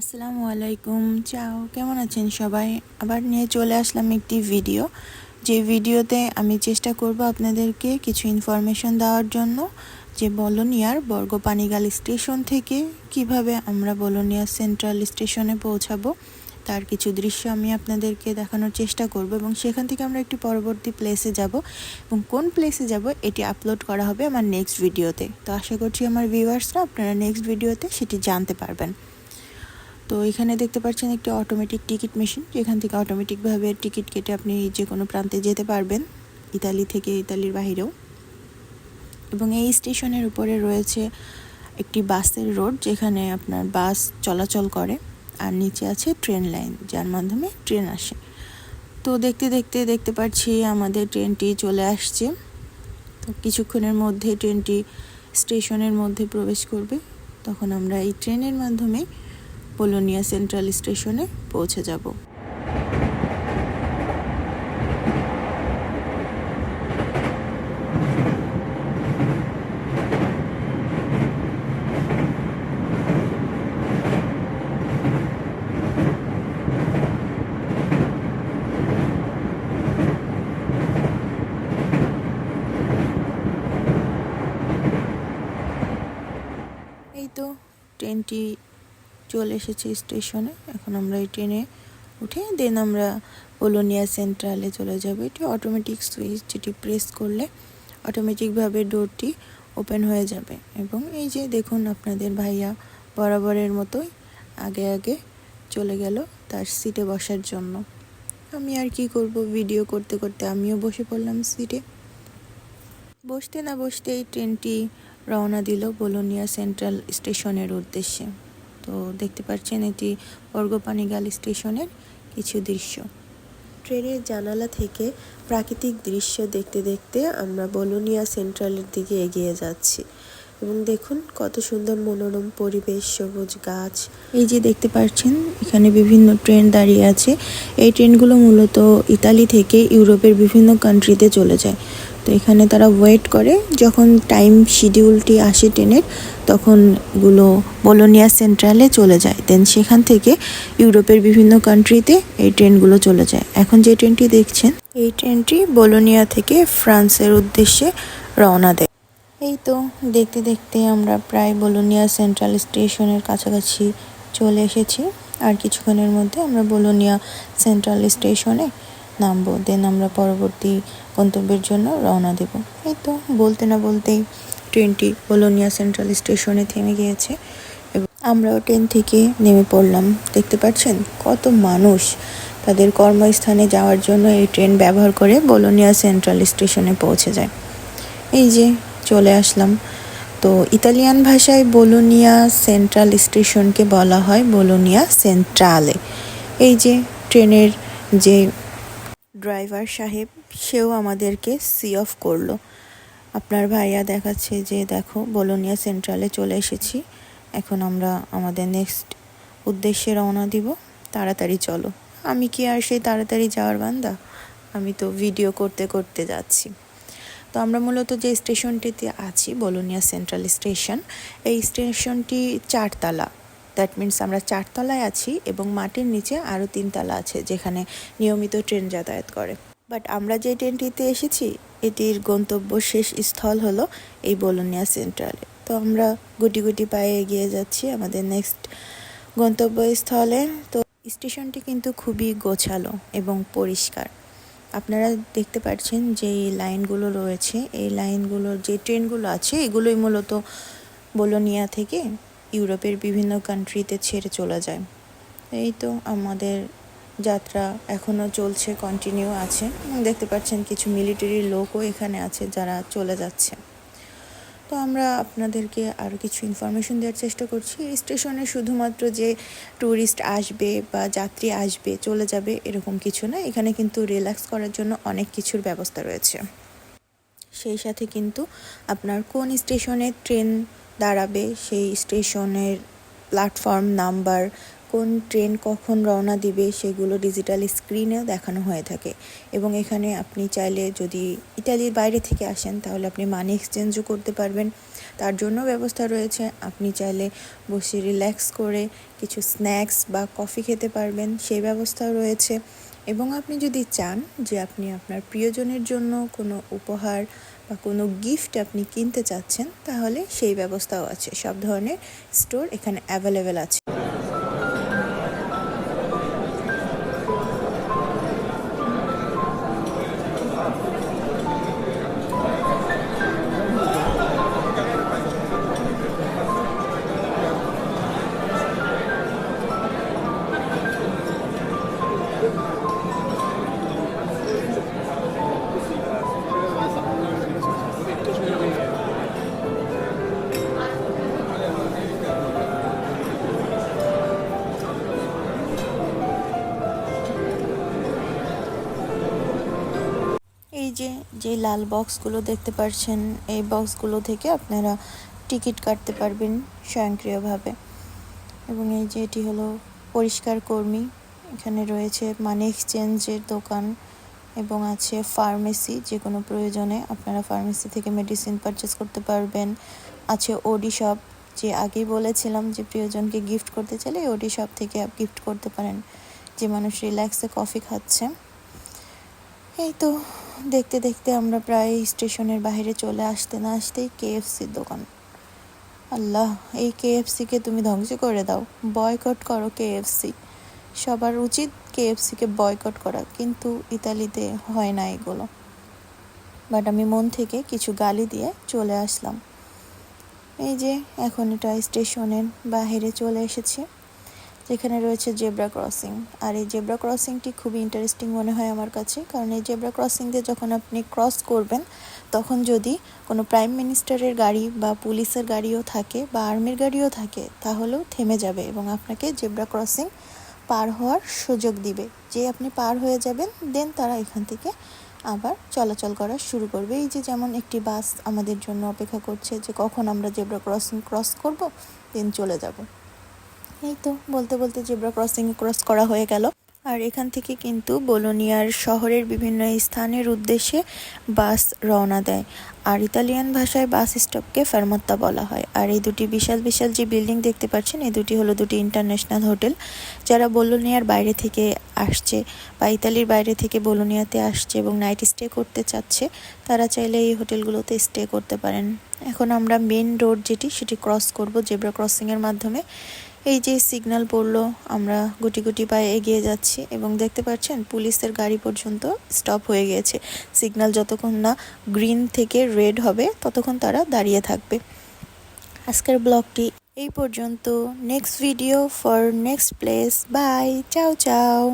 আসসালামু আলাইকুম, চাও। কেমন আছেন সবাই? আবার নিয়ে চলে আসলাম একটি ভিডিও। যে ভিডিওতে আমি চেষ্টা করব আপনাদেরকে কিছু ইনফরমেশন দেওয়ার জন্য যে বলোনিয়ার বর্গপানিগাল স্টেশন থেকে কীভাবে আমরা বলোনিয়া সেন্ট্রাল স্টেশনে পৌঁছাবো, তার কিছু দৃশ্য আমি আপনাদেরকে দেখানোর চেষ্টা করব এবং সেখান থেকে আমরা একটি পরবর্তী প্লেসে যাব এবং কোন প্লেসে যাব এটি আপলোড করা হবে আমার নেক্সট ভিডিওতে তো। আশা করছি আমার ভিউয়ার্সরা আপনারা নেক্সট ভিডিওতে সেটি জানতে পারবেন। তো এখানে দেখতে পাচ্ছেন একটি অটোমেটিক টিকিট মেশিন যেখান থেকে অটোমেটিকভাবে টিকিট কেটে আপনি যে কোনো প্রান্তে যেতে পারবেন, ইতালি থেকে ইতালির বাহিরেও। এবং এই স্টেশনের উপরে রয়েছে একটি বাসের রোড, যেখানে আপনার বাস চলাচল করে, আর নিচে আছে ট্রেন লাইন, যার মাধ্যমে ট্রেন আসে। তো দেখতে দেখতে দেখতে পাচ্ছি আমাদের ট্রেনটি চলে আসছে। তো কিছুক্ষণের মধ্যে ট্রেনটি স্টেশনের মধ্যে প্রবেশ করবে। তখন আমরা এই ট্রেনের মাধ্যমে পোলোনিয়া সেন্ট্রাল স্টেশনে পৌঁছে যাব। এই তো ট্রেনটি চলে এসেছি স্টেশনে। এখন আমরা এই ট্রেনে উঠে দেন আমরা পোলোনিয়া সেন্ট্রালে চলে যাব। এটি অটোমেটিক সুইচ যেটি প্রেস করলে অটোমেটিকভাবে ডোরটি ওপেন হয়ে যাবে। এবং এই যে দেখুন আপনাদের ভাইয়া বরাবরের মতোই আগে আগে চলে গেল তার সিটে বসার জন্য। আমি আর কি করব? ভিডিও করতে করতে আমিও বসে পড়লাম সিটে বসতে না বসতেই ট্রেনটি রওনা দিল বোলোনিয়া সেন্ট্রাল স্টেশনের উদ্দেশ্যে। তো দেখতে পাচ্ছেন এটি বর্গপানিগাল স্টেশনের কিছু দৃশ্য। ট্রেনের জানালা থেকে প্রাকৃতিক দৃশ্য দেখতে দেখতে আমরা বলোনিয়া সেন্ট্রালের দিকে এগিয়ে যাচ্ছি এবং দেখুন কত সুন্দর মনোরম পরিবেশ সবুজ গাছ। এই যে দেখতে পাচ্ছেন এখানে বিভিন্ন ট্রেন দাঁড়িয়ে আছে। এই ট্রেনগুলো মূলত ইতালি থেকে ইউরোপের বিভিন্ন কান্ট্রিতে চলে যায়। তো এখানে তারা ওয়েট করে। যখন টাইম শিডিউলটি আসে ট্রেনের তখন এগুলো বোলোনিয়া সেন্ট্রালে চলে যায়। দেন সেখান থেকে ইউরোপের বিভিন্ন কান্ট্রিতে এই ট্রেনগুলো চলে যায়। এখন যে ট্রেনটি দেখছেন, এই ট্রেনটি বোলোনিয়া থেকে ফ্রান্সের উদ্দেশ্যে রওনা দেয়। এই তো দেখতে দেখতে আমরা প্রায় বোলোনিয়া সেন্ট্রাল স্টেশনের কাছাকাছি চলে এসেছি। আর কিছুক্ষণের মধ্যে আমরা বোলোনিয়া সেন্ট্রাল স্টেশনে নামবো দেন আমরা পরবর্তী গন্তব্যের জন্য রওনা দেব। এই তো, বলতে না বলতেই ট্রেনটি বোলোনিয়া সেন্ট্রাল স্টেশনে থেমে গিয়েছে এবং আমরাও ট্রেন থেকে নেমে পড়লাম। দেখতে পাচ্ছেন কত মানুষ তাদের কর্মস্থানে যাওয়ার জন্য এই ট্রেন ব্যবহার করে বোলোনিয়া সেন্ট্রাল স্টেশনে পৌঁছে যায়। এই যে চলে আসলাম। তো ইতালিয়ান ভাষায় বোলোনিয়া সেন্ট্রাল স্টেশনকে বলা হয় বোলোনিয়া সেন্ট্রালে। এই যে ট্রেনের যে ড্রাইভার সাহেব, সেও আমাদেরকে সি অফ করল। আপনার ভাইয়া দেখাচ্ছে যে, দেখো, বলোনিয়া সেন্ট্রালে চলে এসেছি। এখন আমরা আমাদের নেক্সট উদ্দেশ্যে রওনা দিব। তাড়াতাড়ি চলো। আমি কি আর সেই তাড়াতাড়ি যাওয়ার বান্দা? আমি তো ভিডিও করতে করতে যাচ্ছি। তো আমরা মূলত যে স্টেশনটিতে আছি, বলোনিয়া সেন্ট্রাল স্টেশন এই স্টেশনটি চারতলা। দ্যাট মিন্স আমরা চারতলায় আছি এবং মাটির নিচে আরও তিনতলা আছে যেখানে নিয়মিত ট্রেন যাতায়াত করে। বাট আমরা যে ট্রেনটিতে এসেছি, এটির গন্তব্য শেষ স্থল হলো এই বলোনিয়া সেন্ট্রালে তো আমরা গুটি গুটি পায়ে এগিয়ে যাচ্ছি আমাদের নেক্সট গন্তব্যস্থলে। তো স্টেশনটি কিন্তু খুবই গোছালো এবং পরিষ্কার। আপনারা দেখতে পাচ্ছেন যে এই লাইনগুলো রয়েছে। এই লাইনগুলোর যে ট্রেনগুলো আছে, এগুলোই মূলত বোলোনিয়া থেকে ইউরোপের বিভিন্ন কান্ট্রিতে ছেড়ে চলে যায়। এই তো আমাদের যাত্রা এখনও চলছে কন্টিনিউ আছে। দেখতে পাচ্ছেন কিছু মিলিটারি লোকও এখানে আছে যারা চলে যাচ্ছে। তো আমরা আপনাদেরকে আরও কিছু ইনফরমেশন দেওয়ার চেষ্টা করছি। স্টেশনে শুধুমাত্র যে ট্যুরিস্ট আসবে বা যাত্রী আসবে, চলে যাবে এরকম কিছু না। এখানে কিন্তু রিল্যাক্স করার জন্য অনেক কিছুর ব্যবস্থা রয়েছে। সেই সাথে কিন্তু আপনার কোন স্টেশনে ট্রেন দাঁড়াবে সেই স্টেশনের প্ল্যাটফর্ম নাম্বার, কোন ট্রেন কখন রওনা দিবে সেগুলো ডিজিটাল স্ক্রিনেও দেখানো হয়ে থাকে। এবং এখানে আপনি চাইলে যদি ইতালির বাইরে থেকে আসেন, তাহলে আপনি মানি এক্সচেঞ্জও করতে পারবেন। তার জন্য ব্যবস্থা রয়েছে, আপনি চাইলে বসে রিল্যাক্স করে কিছু স্ন্যাক্স বা কফি খেতে পারবেন, সেই ব্যবস্থাও রয়েছে। এবং আপনি যদি চান যে আপনি আপনার প্রিয়জনের জন্য কোনো উপহার বা কোনো গিফট আপনি কিনতে চাচ্ছেন, তাহলে সেই ব্যবস্থাও আছে। সব ধরনের স্টোর এখানে অ্যাভেলেবেল আছে। যে যে লাল বক্সগুলো দেখতে পাচ্ছেন এই বক্সগুলো থেকে আপনারা টিকিট কাটতে পারবেন স্বয়ংক্রিয়ভাবে। এবং এই যে এটি হলো পরিষ্কার কর্মী, এখানে রয়েছে মানি এক্সচেঞ্জের দোকান এবং আছে ফার্মেসি যে কোনো প্রয়োজনে আপনারা ফার্মেসি থেকে মেডিসিন পারচেস করতে পারবেন। আছে ওডি শপ যে আগেই বলেছিলাম যে প্রিয়জনকে গিফট করতে চাইলে ওডি শপ থেকে গিফট করতে পারেন। যে মানুষ রিল্যাক্সে কফি খাচ্ছে। এই তো দেখতে দেখতে আমরা প্রায় স্টেশনের বাইরে চলে আসতে না আসতেই কেএফসির দোকান। আল্লাহ, এই কেএফসিকে তুমি ধ্বংস করে দাও। বয়কট করো কেএফসি সবার উচিত কেএফসিকে বয়কট করা, কিন্তু ইতালিতে হয় না এগুলো। বাট আমি মন থেকে কিছু গালি দিয়ে চলে আসলাম। এই যে, এখন এটা স্টেশনের বাইরে চলে এসেছি। যেখানে রয়েছে জেব্রা ক্রসিং। আর এই জেব্রা ক্রসিংটি খুবই ইন্টারেস্টিং মনে হয় আমার কাছে। কারণ এই জেব্রা ক্রসিং দিয়ে যখন আপনি ক্রস করবেন, তখন যদি কোনো প্রাইম মিনিস্টারের গাড়ি বা পুলিশের গাড়িও থাকে বা আর্মির গাড়িও থাকে, তাহলেও থেমে যাবে এবং আপনাকে জেব্রা ক্রসিং পার হওয়ার সুযোগ দিবে। যে আপনি পার হয়ে যাবেন দেন তারা এখান থেকে আবার চলাচল করা শুরু করবে। এই যে যেমন একটি বাস আমাদের জন্য অপেক্ষা করছে যে কখন আমরা জেব্রা ক্রসিং ক্রস করব দেন চলে যাব। এই তো, বলতে বলতে জেব্রা ক্রসিং ক্রস করা হয়ে গেল। আর এখান থেকে কিন্তু বোলোনিয়ার শহরের বিভিন্ন স্থানের উদ্দেশ্যে বাস রওনা দেয়। আর ইতালিয়ান ভাষায় বাস স্টপকে ফার্মাত্তা বলা হয়। আর এই দুটি বিশাল বিশাল যে বিল্ডিং দেখতে পাচ্ছেন, এই দুটি হলো দুটি ইন্টারন্যাশনাল হোটেল। যারা বোলোনিয়ার বাইরে থেকে আসছে বা ইতালির বাইরে থেকে বোলোনিয়াতে আসছে এবং নাইট স্টে করতে চাচ্ছে, তারা চাইলে এই হোটেলগুলোতে স্টে করতে পারেন। এখন আমরা মেন রোড যেটি, সেটি ক্রস করব জেব্রা ক্রসিংয়ের মাধ্যমে। এই যে সিগন্যাল পড়ল, আমরা গুটি গুটি পায়ে এগিয়ে যাচ্ছি এবং দেখতে পাচ্ছেন পুলিশের গাড়ি পর্যন্ত স্টপ হয়ে গিয়েছে। সিগন্যাল যতক্ষণ না গ্রিন থেকে রেড হবে, ততক্ষণ তারা দাঁড়িয়ে থাকবে। আজকের ব্লগটি এই পর্যন্ত। Next video for next place bye ciao ciao